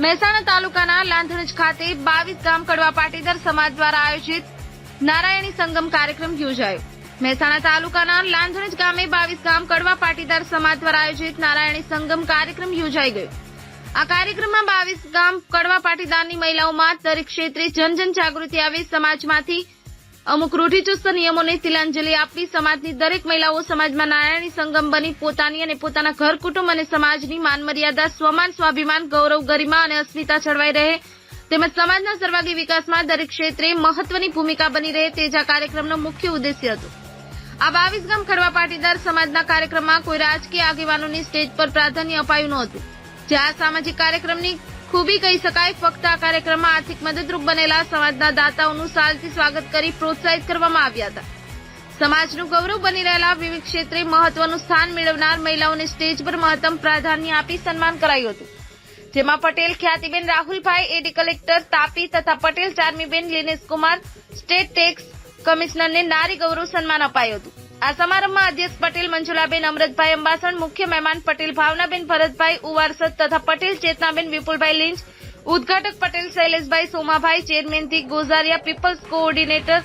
મહેસાણા તાલુકાના લાંધણજ બાવીસ ગામ કડવા પાટીદાર સમાજ દ્વારા આયોજિત નારાયણી સંગમ કાર્યક્રમ યોજાયો. મહેસાણા તાલુકાના લાંધણજ ગામે બાવીસ ગામ કડવા પાટીદાર સમાજ દ્વારા આયોજિત નારાયણી સંગમ કાર્યક્રમ યોજાઈ ગયો. આ કાર્યક્રમમાં બાવીસ ગામ કડવા પાટીદારની મહિલાઓમાં દરેક ક્ષેત્રે જન જન જાગૃતિ આવી સમાજમાંથી અમુક રૂઢિચુસ્ત નિયમોને તિલાંજલિ આપી સમાજની દરેક મહિલાઓ સમાજમાં નારાયણી સંગમ બની પોતાની અને પોતાના ઘર, કુટુંબ અને સમાજની માનમર્યાદા, સ્વમાન, સ્વાભિમાન, ગૌરવ, ગરિમા અને અસ્મિતા જળવાઈ રહે. તેમજ સમાજના સર્વાંગી વિકાસમાં દરેક ક્ષેત્રે મહત્વની ભૂમિકા બની રહે તે જ આ કાર્યક્રમનો મુખ્ય ઉદ્દેશ્ય હતો. આ બાવીસ ગામ ખડવા પાટીદાર સમાજના કાર્યક્રમમાં કોઈ રાજકીય આગેવાનોની સ્ટેજ પર પ્રાધાન્ય અપાયું નહોતું. જે આ સામાજિક કાર્યક્રમની ખૂબી કહી શકાય, ફક્ત આ કાર્યક્રમમાં આર્થિક મદદરૂપ બનેલા સમાજના દાતાઓનું સાલથી સ્વાગત કરી પ્રોત્સાહિત કરવામાં આવ્યા હતા. સમાજનું ગૌરવ બની રહેલા વિવિધ ક્ષેત્રે મહત્વનું સ્થાન મેળવનાર મહિલાઓને સ્ટેજ પર મહત્તમ પ્રાધાન્ય આપી સન્માન કરાયું હતું. જેમાં પટેલ, ખ્યાતિબેન રાહુલભાઈ એડી કલેક્ટર તાપી તથા પટેલ, ચાર્મીબેન લીનેશ કુમાર સ્ટેટ ટેક્સ કમિશનરને નારી ગૌરવ સન્માન અપાયું હતું. આ સમારંભમાં અધ્યક્ષ પટેલ મંજુલાબેન અમૃતભાઈ અંબાસણ, મુખ્ય મહેમાન પટેલ ભાવનાબેન ભરતભાઈ, ઉવારસદ તથા પટેલ, ચેતનાબેન, વિપુલભાઈ લીંચ, ઉદઘાટક પટેલ, શૈલેષભાઈ Somabhai, ચેરમેનથી Gozaria peoples coordinator,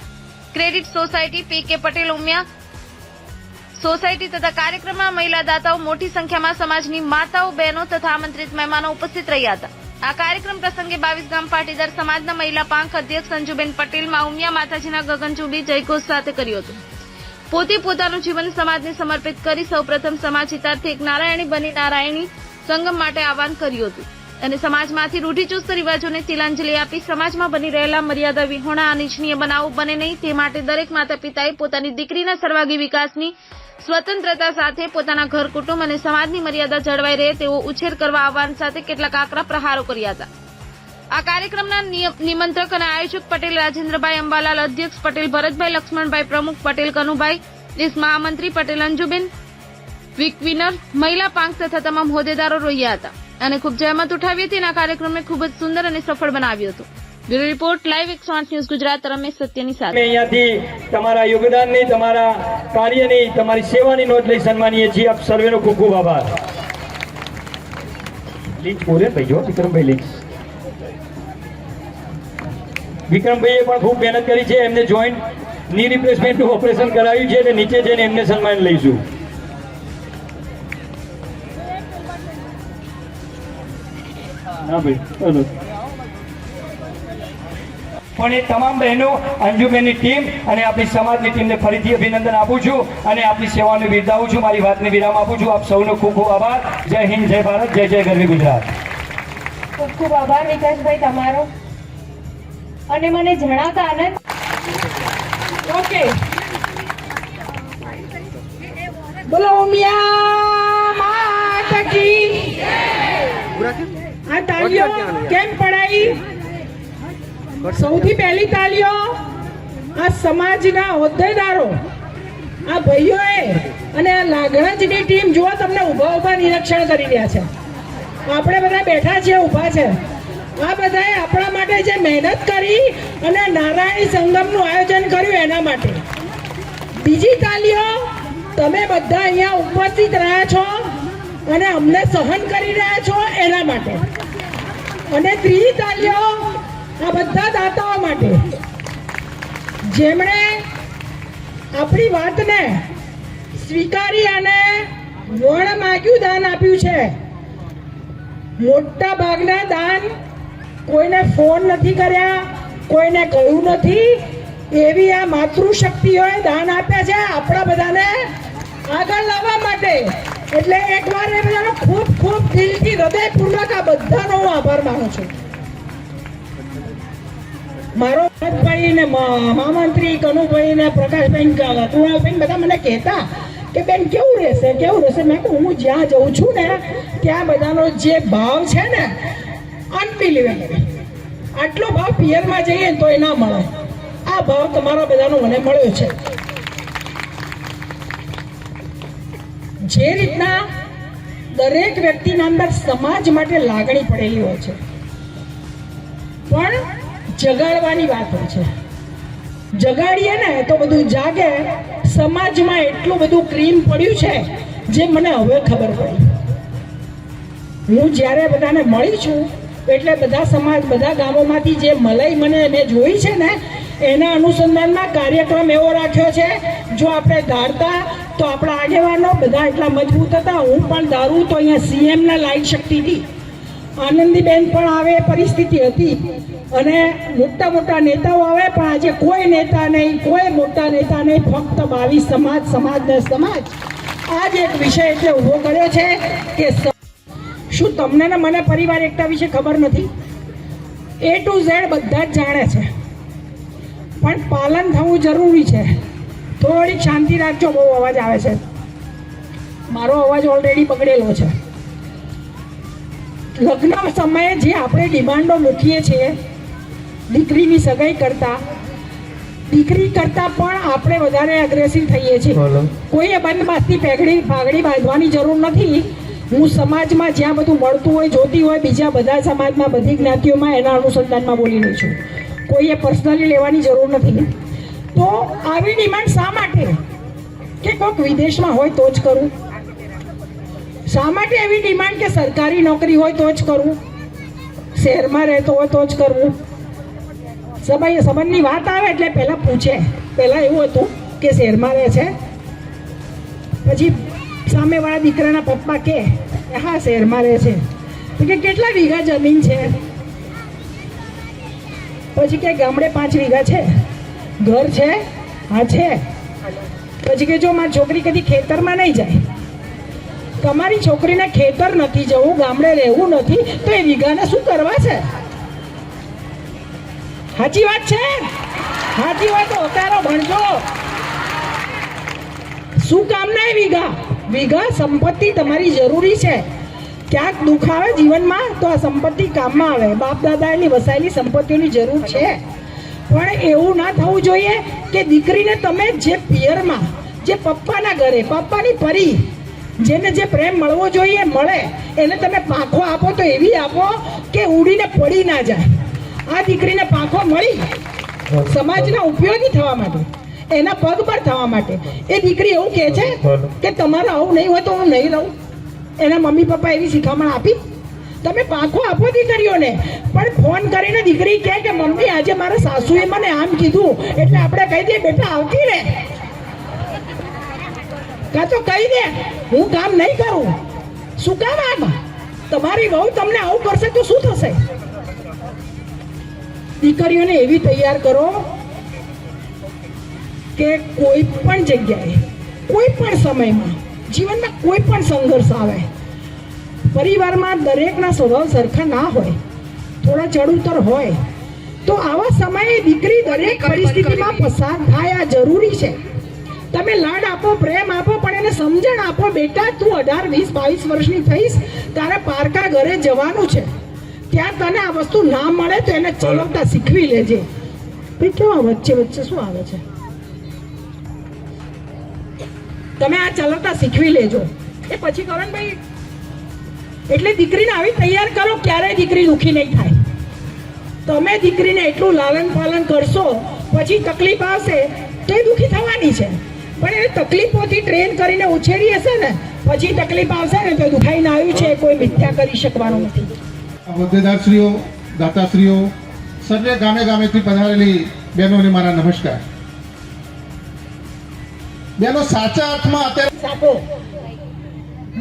credit society P K Patel Umiya, society તથા કાર્યક્રમમાં મહિલા દાતાઓ મોટી સંખ્યામાં સમાજની માતાઓ, બહેનો તથા આમંત્રિત મહેમાનો ઉપસ્થિત રહ્યા હતા. આ કાર્યક્રમ પ્રસંગે બાવીસ ગામ પાટીદાર સમાજના મહિલા પાંખ અધ્યક્ષ સંજુબેન પટેલ ઉમિયા માતાજીના ગગનચુંબી જયઘોષ સાથે કર્યું હતું. પોતે પોતાનું જીવન સમાજને સમર્પિત કરી સૌપ્રથમ સમાજ હિતાર્થે એક નારાયણી બની નારાયણી સંગમ માટે આહવાન કર્યું હતું. અને સમાજમાંથી રૂઢિચુસ્ત રિવાજોને તિલાંજલિ આપી સમાજમાં બની રહેલા મર્યાદા વિહોણા, અનિચ્છનીય બનાવો બને નહીં તે માટે દરેક માતા પિતાએ પોતાની દીકરીના સર્વાગી વિકાસની સ્વતંત્રતા સાથે પોતાના ઘર, કુટુંબ અને સમાજની મર્યાદા જળવાઈ રહે તેવો ઉછેર કરવા આહવાન સાથે કેટલાક આકરા પ્રહારો કર્યા હતા. આ કાર્યક્રમના નિમંત્રક અને આયોજક પટેલ રાજેન્દ્રભાઈ અંબાલાલ, અધ્યક્ષ પટેલ ભરતભાઈ, લક્ષ્મણભાઈ પ્રમુખ પટેલ કનુભાઈ, દેશ મહામંત્રી પટેલ અંજુબેન, વિક વિનર, મહિલા પાંખ તથા તમામ હોદ્દેદારો રહ્યા હતા. અને ખૂબ જહેમત ઉઠાવી હતી અને આ કાર્યક્રમને ખૂબ જ સુંદર અને સફળ બનાવ્યો હતો. બ્યુરો રિપોર્ટ, લાઈવ એકસો આઠ ન્યૂઝ ગુજરાત, રમેશ સત્યની સાથે. અહીંયાથી તમારા યોગદાનની, તમારા કાર્યની, તમારી સેવાની નોંધ લઈ સન્માનીએ છીએ. આપ સર્વેનો ખૂબ ખૂબ આભાર. લીંચ બોલે ભાઈ, જો, વિક્રમભાઈ, લીંચ. વિક્રમભાઈએ પણ ખૂબ મહેનત કરી છે એમને જોઈન્ટની રિપ્લેસમેન્ટનું ઓપરેશન કરાવ્યું છે અને નીચે જઈને એમને સન્માન લઈશું. ના ભાઈ પણ એ તમામ બહેનો અંજુબેનની ટીમ અને આપણી સમાજની ટીમને ફરીથી અભિનંદન આપું છું અને આપણી સેવાને બિરદાવું છું મારી વાતને વિરામ આપું છું. આપ સૌનો ખૂબ ખૂબ આભાર. જય હિન્દ જય ભારત જય જય ગરવી ગુજરાત. ખૂબ ખૂબ આભાર વિકાસભાઈ તમારો. અને મને જણાતા આનંદ. ઓકે. બોલો ઉમિયા માતા કી આ તાલીઓ કેમ પડાઈ? સૌથી પહેલી તાલીઓ આ સમાજના હોદ્દેદારો આ ભાઈઓએ અને આ લાગણજની ટીમ જુઓ તમને ઊભા ઊભા નિરીક્ષણ કરી રહ્યા છે. આપણે બધા બેઠા છીએ ઊભા છે. આ બધાએ આપણા માટે જે મહેનત કરી અને નારાયણી સંગમનું આયોજન કર્યું એના માટે. બીજી તાલીઓ, તમે બધા અહીંયા ઉપસ્થિત રહ્યા છો અને અમને સહન કરી રહ્યા છો એના માટે. અને ત્રીજી તાલીઓ આ બધા દાતાઓ માટે. જેમણે આપણી વાતને સ્વીકારી અને વણ માગ્યું દાન આપ્યું છે. મોટા ભાગના દાન કોઈને ફોન નથી કર્યા, કોઈને કહ્યું નથી. એવી આ માતૃશક્તિઓએ દાન આપ્યા છે આપણા બધાને આગળ લાવવા માટે. એટલે એકવાર એ બધાનો ખૂબ ખૂબ દિલથી હૃદયપૂર્વક આ બધાનો હું આભાર માનું છું. મારો ભરતભાઈ ને મહામંત્રી, કનુભાઈ ને પ્રકાશભાઈ કુણાલભાઈ બધા મને કહેતા કે બેન કેવું રહેશે કેવું રહેશે? મેં કહું હું જ્યાં જઉં છું ને, ત્યાં બધાનો જે ભાવ છે ને અનબિલિવેબલ આટલો ભાવ પિયરમાં જઈએ તો એ ના મળે. આ ભાવ તમારા બધાનો મને મળ્યો છે. જે રીતના દરેક વ્યક્તિના અંદર સમાજ માટે લાગણી પડેલી હોય છે. પણ જગાડવાની વાત હોય છે. જગાડીએ ને તો બધું જાગે. સમાજમાં એટલું બધું ક્રીમ પડ્યું છે જે મને હવે ખબર પડી. હું જ્યારે બધાને મળી છું એટલે બધા સમાજ, બધા ગામોમાંથી જે મલાઈ મને મેં જોઈ છે ને, એના અનુસંધાનમાં કાર્યક્રમ એવો રાખ્યો છે, જો આપણે ધારતા તો આપણા આગેવાનો બધા એટલા મજબૂત હતા. હું પણ ધારું તો અહીંયા સીએમના લાઈટ શકતી હતી આનંદીબેન પણ આવે પરિસ્થિતિ હતી. અને મોટા મોટા નેતાઓ આવે, પણ આજે કોઈ નેતા નહીં, કોઈ મોટા નેતા નહીં, ફક્ત બાવીસ સમાજ સમાજ ને સમાજ. આ જ એક વિષય એટલે ઊભો કર્યો છે કે શું તમને ને મને પરિવાર એકતા વિશે ખબર નથી? એ ટુ ઝેડ બધા જ જાણે છે. પણ પાલન થવું જરૂરી છે. થોડીક શાંતિ રાખજો બહુ અવાજ આવે છે. મારો અવાજ ઓલરેડી બગડેલો છે. લગ્ન સમયે જે આપણે ડિમાન્ડો મૂકીએ છીએ દીકરીની સગાઈ કરતા દીકરી કરતા પણ આપણે વધારે અગ્રેસિવ થઈએ છીએ. કોઈએ બંધ બાજથી પેગડી પાઘડી બાંધવાની જરૂર નથી. હું સમાજમાં જ્યાં બધું મળતું હોય, જોતી હોય, બીજા બધા સમાજમાં બધી જ્ઞાતિઓમાં એના અનુસંધાનમાં બોલી રહી છું. કોઈએ પર્સનલી લેવાની જરૂર નથી. તો આવી ડિમાન્ડ શા માટે? કે કોઈક વિદેશમાં હોય તો જ કરું. શા માટે એવી ડિમાન્ડ કે સરકારી નોકરી હોય તો જ કરવું શહેરમાં રહેતો હોય તો જ કરવું સભાઈ સંબંધની વાત આવે એટલે પહેલાં પૂછે. પહેલાં એવું હતું કે શહેરમાં રહે છે. પછી સામેવાળા દીકરાના પપ્પા કે હા શહેરમાં રહે છે. કે, કેટલા વીઘા જમીન છે? પછી કે, ગામડે પાંચ વીઘા છે. ઘર છે? હા, છે. પછી કે, જો મારી છોકરી કદી ખેતરમાં નહીં જાય? તમારી છોકરીને ખેતર નથી જવું, ગામડે રહેવું નથી, તો એ વીઘાને શું કરવા છે? સાચી વાત છે. સાચી વાત ઉતારો ભણજો. શું કામ ના વીઘા? વીઘા સંપત્તિ તમારી જરૂરી છે. ક્યાંક દુઃખ આવે જીવનમાં, તો આ સંપત્તિ કામમાં આવે. બાપ દાદાની વસાયેલી સંપત્તિઓની જરૂર છે. પણ એવું ના થવું જોઈએ કે દીકરીને તમે જે પિયરમાં, જે પપ્પાના ઘરે, પપ્પાની પરી, જેને જે પ્રેમ મળવો જોઈએ, મળે, એને તમે પાંખો આપો તો એવી આપો કે ઉડીને પડી ના જાય. આ દીકરીને પાંખો મળી. સમાજના ઉપયોગી થવા માટે. એના પગ પર થવા માટે. એ દીકરી એવું કહે છે કે તમારે આવું નહીં હોય તો હું નહીં રહું. એના મમ્મી પપ્પા એવી શિખામણ આપી. તમે પાંખો આપો દીકરીઓને. પણ ફોન કરીને દીકરી કહે કે મમ્મી આજે મારા સાસુએ મને આમ કીધું. એટલે આપણે કહી દઈએ બેટા આવતી રે કાં તો કહી દે હું કામ નહીં કરું. શું કામ આમ? તમારી વહુ તમને આવું કરશે તો શું થશે? દીકરીઓને એવી તૈયાર કરો કે કોઈ પણ જગ્યાએ કોઈ પણ સમયમાં જીવનમાં કોઈ પણ સંઘર્ષ આવે પરિવારમાં દરેકના સ્વભાવ સરખા ના હોય થોડા ચડ ઉતર હોય તો આવા સમયે દીકરી દરેક પરિસ્થિતિમાં પસાર થાય આ જરૂરી છે. તમે લાડ આપો પ્રેમ આપો પણ એને સમજણ આપો બેટા તું અઢાર વીસ બાવીસ વર્ષની થઈશ તારે પારકા ઘરે જવાનું છે. ત્યાં તને આ વસ્તુ ના મળે તો એને ચલાવતા શીખવી લેજે. ભાઈ કેવા વચ્ચે વચ્ચે શું આવે છે? તમે આ ચલાવતા શીખવી લેજો. એ પછી કરણભાઈ ભાઈ એટલે દીકરીને આવી તૈયાર કરો, ક્યારેય દીકરી દુઃખી નહીં થાય. તમે દીકરીને એટલું લાલન પાલન કરશો, પછી તકલીફ આવશે, તો એ દુખી થવાની છે. પણ એને તકલીફોથી ટ્રેન કરીને ઉછેરી હશે ને, પછી તકલીફ આવશે ને, તો દુખાઈને આવ્યું છે, કોઈ મિથ્યા કરી શકવાનું નથી. હોદ્દેદારશ્રીઓ દાતાશ્રીઓ, સર્વે ગામે ગામેથી પધારેલી બહેનોને મારા નમસ્કાર. બહેનો સાચા અર્થમાં અત્યારે સાપો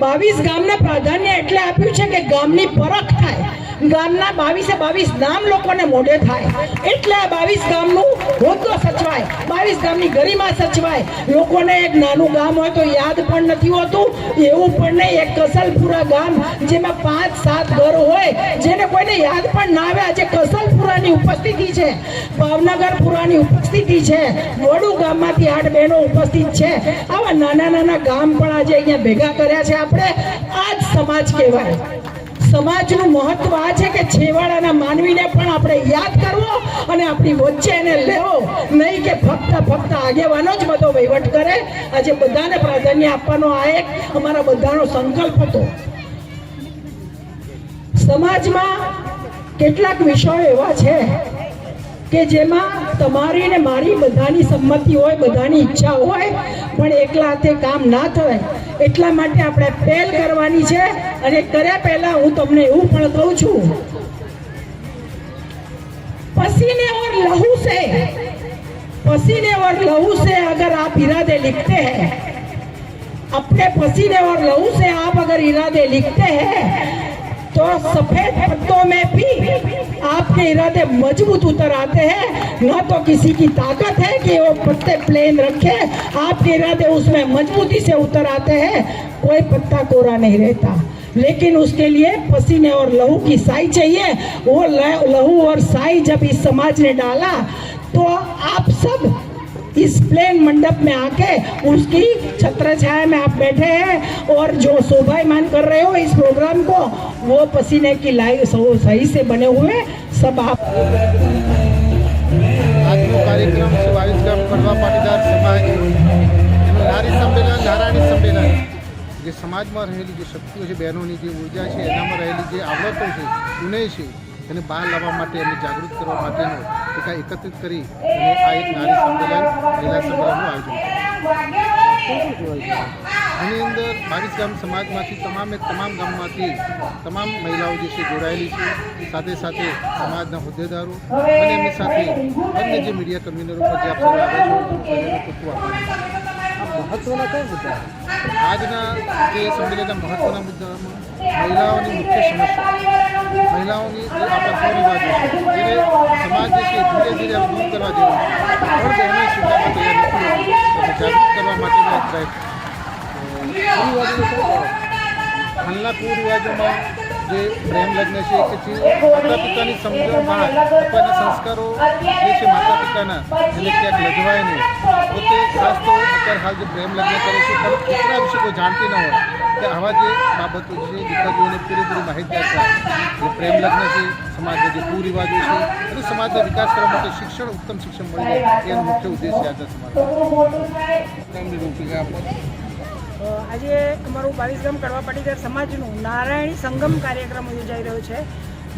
બાવીસ ગામને પ્રાધાન્ય એટલે આપ્યું છે કે ગામની પરખ થાય. ગામના બાવીસે બાવીસ નામ લોકોને મોઢે થાય. એટલે આ બાવીસ ગામનું હોદ્દો સચવાય. બાવીસ ગામની ગરિમા સચવાય. લોકોને એક નાનું ગામ હોય તો યાદ પણ નથી હોતું. એવું પણ નહીં, એક કસલપુરા ગામ જેમાં પાંચ, સાત ઘર હોય, જેને કોઈને યાદ પણ ના આવે. આજે કસલપુરાની ઉપસ્થિતિ છે. ભાવનગરપુરાની ઉપસ્થિતિ છે. વડુ ગામમાંથી આઠ બહેનો ઉપસ્થિત છે. આવા નાના નાના ગામ પણ આજે અહીંયા ભેગા કર્યા છે. આપણે આ જ સમાજ કહેવાય. સમાજનું મહત્વ આ છે કે છેવાડાના માનવીને પણ આપણે યાદ કરવો અને આપણી વચ્ચે એને લેવો. નહીં કે ફક્ત ફક્ત આગેવાનો જ બધો વહીવટ કરે. આજે બધાને પ્રાધાન્ય આપવાનો આ એક અમારા બધાનો સંકલ્પ હતો. સમાજમાં કેટલાક વિષયો એવા છે કે જેમાં તમારી ને મારી બધાની સંમતિ હોય, બધાની ઈચ્છા હોય, પણ એકલા હાથે કામ ના થાય. એટલા માટે આપણે પહેલ કરવાની છે અને કર્યા પહેલા હું તમને એવું પણ કહું છું पसीने और लहू से पसीने और लहू से अगर आप इरादे लिखते हैं अपने पसीने और लहू से आप अगर इरादे लिखते हैं तो सफेद पत्तों में भी आपके इरादे मज़बूत उतर आते हैं। न तो किसी की ताकत है कि वो पत्ते प्लेन रखे। आपके इरादे उसमें मजबूती से उतर आते हैं। कोई पत्ता कोरा नहीं रहता। लेकिन उसके लिए पसीने और लहू की साई चाहिए। वो लहू और साई जब इस समाज ने डाला तो आप सब इस प्लेन मंडप में आके उसकी छत्र छाया में आप बैठे हैं और जो शोभायमान कर रहे हो इस प्रोग्राम को वो पसीने की लाई सो- सही से बने हुए सब आप આજનો કાર્યક્રમ છે વાયુજ ગામ કડવા પાટીદાર સમાજ એનું નારી સંમેલન નારાયણી સંમેલન જે સમાજમાં રહેલી જે શક્તિઓ છે બહેનોની જે ઉર્જા છે એનામાં રહેલી જે આવડતો છે ગુને છે એને બહાર લાવવા માટે એમને જાગૃત કરવા માટેનો એક એકત્રિત કરી અને આ એક નારી સંમેલન મહિલા સંમેલનનું આયોજન એની અંદર બાવીસ ગામ સમાજમાંથી તમામે તમામ ગામમાંથી તમામ મહિલાઓ જે છે જોડાયેલી છે. સાથે સાથે સમાજના હોદ્દેદારો અને એમની સાથે અન્ય જે મીડિયા કન્વીનરો પર જે આપ સૌ છે છો ખૂબ આભાર. મહત્વના કયા મુદ્દા આજના જે સંમેલનના મહત્વના મુદ્દામાં મહિલાઓની મુખ્ય સમસ્યા. મહિલાઓની જે આપણા છે જેને સમાજ છે ધીરે ધીરે દૂર કરવા જેવું પણ બહેનો સ્વીકારવા તૈયાર નથી. જાગૃત કરવા માટેનો એક પ્રયત્ન. હાલના કુરિવાજોમાં જે પ્રેમ લગ્ન છે કે જે માતા પિતાની સમજણ બહાર સંસ્કારો જે છે માતા પિતાના એને ક્યાંક લજવાય નહીં. પોતે ખાસ તો અત્યારે હાલ જે પ્રેમ લગ્ન કરે છે, પણ છોકરા વિશે કોઈ જાણતી ન હોય. કે આવા જે બાબતો છે, દીકરીઓને પૂરેપૂરી માહિતી આપવા જે પ્રેમ લગ્ન છે સમાજના જે કુરિવાજો છે, અને સમાજનો વિકાસ કરવા માટે શિક્ષણ, ઉત્તમ શિક્ષણ મળી જાય એનો મુખ્ય ઉદ્દેશ આજના સમાજ આજે અમારું બાવીસ ગામ કડવા પાટીદાર સમાજનું નારાયણી સંગમ કાર્યક્રમ યોજાઈ રહ્યો છે.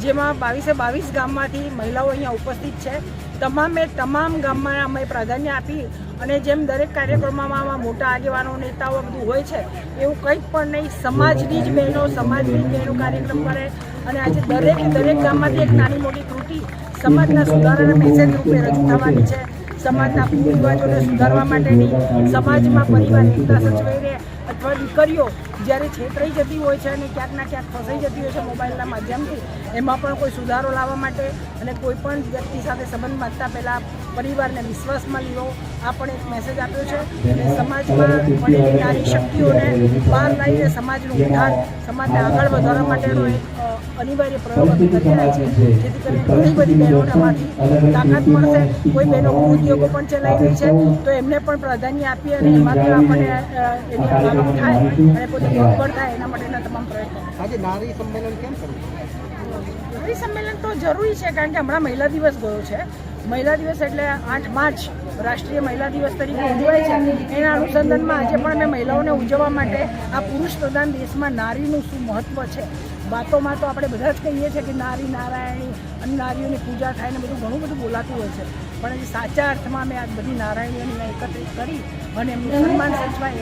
જેમાં બાવીસે બાવીસ ગામમાંથી મહિલાઓ અહીંયા ઉપસ્થિત છે. તમામે તમામ ગામમાં અમે પ્રાધાન્ય આપી અને જેમ દરેક કાર્યક્રમમાં મોટા આગેવાનો, નેતાઓ બધું હોય છે, એવું કંઈ પણ નહીં. સમાજની જ બહેનો, સમાજની જ બહેનો કાર્યક્રમ કરે અને આજે દરેક દરેક ગામમાંથી એક નાની મોટી ત્રુટિ સમાજના સુધારાના મેસેજ રૂપે રજૂ થવાની છે. સમાજના કુરિવાજોને સુધારવા માટેની, સમાજમાં પરિવાર એકતા સચવાઈ રહે અથવા દીકરીઓ જ્યારે છેતરાઈ જતી હોય છે અને ક્યાંક ના ક્યાંક ફસાઈ જતી હોય છે મોબાઈલના માધ્યમથી, એમાં પણ કોઈ સુધારો લાવવા માટે અને કોઈ પણ વ્યક્તિ સાથે સંબંધ બાંધતા પહેલાં પરિવારને વિશ્વાસમાં લેવો આ પણ એક મેસેજ આપ્યો છે અને સમાજમાં મળેલી નારી શક્તિઓને બહાર લાવીને સમાજનું ઉદ્ધાર સમાજને આગળ વધારવા માટેનો એક અનિવાર્ય પ્રયોગ કરી રહ્યા છે જેથી કરીને ઘણી બધી બહેનોને આમાંથી તાકાત મળશે. કોઈ બહેનો ઉદ્યોગો પણ ચલાવી રહી છે, તો એમને પણ પ્રાધાન્ય આપી અને એમાંથી આપણને એની થાય અને પોતે થાય એના માટેના તમામ પ્રયત્નો. આજે નારી સંમેલન કેમ કરવું? નારી સંમેલન તો જરૂરી છે કારણ કે હમણાં મહિલા દિવસ ગયો છે. મહિલા દિવસ એટલે આઠ માર્ચ રાષ્ટ્રીય મહિલા દિવસ તરીકે ઉજવાય છે. એના અનુસંધાનમાં આજે પણ અમે મહિલાઓને ઉજવવા માટે આ પુરુષ પ્રધાન દેશમાં નારીનું શું મહત્ત્વ છે? વાતોમાં તો આપણે બધા જ કહીએ છીએ કે નારી નારાયણી અને નારીઓની પૂજા થાય ને બધું ઘણું બધું બોલાતું હોય છે. પણ હજી સાચા અર્થમાં અમે આ બધી નારાયણીઓને એકત્રિત કરી અને એમનું સન્માન સચવાય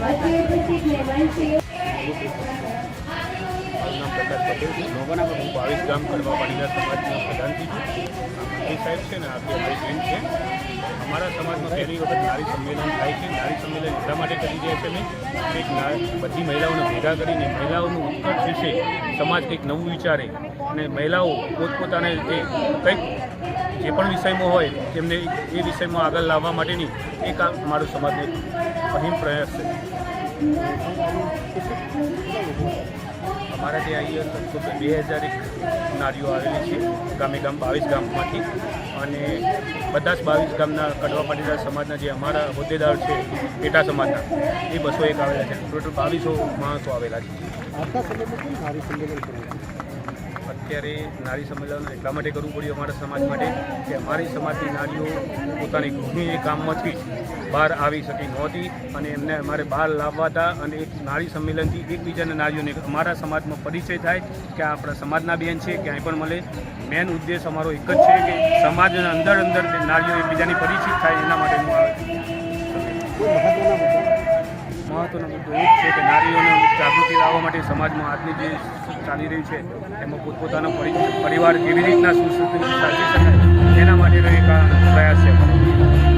એવા મારું નામ પ્રકાશ પટેલ છે હું બાવીસ ગામ કરવા પાટીદાર સમાજના પ્રધાનથી એ સાહેબ છે ને આપણી અમારી બેન છે અમારા સમાજમાં પહેલી વખત નારી સંમેલન થાય છે નારી સંમેલન એટલા માટે કરી રહ્યા છે અમે એક ના- બધી મહિલાઓને ભેગા કરીને મહિલાઓનું ઉત્કર્ષ વિશે સમાજ કંઈક નવું વિચારે અને મહિલાઓ પોતપોતાને રીતે કંઈક જે પણ વિષયમાં હોય તેમને એ વિષયમાં આગળ લાવવા માટેની એક આ મારો સમાજનો એક પ્રયાસ છે. અમારા ત્યાં અહીંયા લગભગ બે હજાર એક નારીઓ આવેલી છે ગામે ગામ બાવીસ ગામમાંથી. અને બધા જ બાવીસ ગામના કડવા પાટીદાર સમાજના જે અમારા હોદ્દેદાર છે પેટા સમાજના એ બસો એક આવેલા છે. ટોટલ બાવીસો માણસો આવેલા છે. અત્યારે નારી સંમેલન એટલા માટે કરવું પડ્યું અમારા સમાજ માટે કે અમારી સમાજની નારીઓ પોતાની ગૃહિણી કામમાંથી જ બહાર આવી શકી નહોતી અને એમને અમારે બહાર લાવવા હતા અને એક નારી સંમેલનથી એકબીજાના નારીઓને અમારા સમાજમાં પરિચય થાય કે આ આપણા સમાજના બેન છે ક્યાંય પણ મળે. મેન ઉદ્દેશ અમારો એક જ છે કે સમાજના અંદર અંદર નારીઓ એકબીજાની પરિચિત થાય એના માટે હું મહત્વનો મુદ્દો? એ છે કે નારીઓને જાગૃતિ લાવવા માટે સમાજમાં આજની જે ચાલી રહી છે એમાં પોતપોતાનો પરિવાર કેવી રીતના સુસ્થિતિ સાચી શકાય એના માટેનો એક પ્રયાસ છે.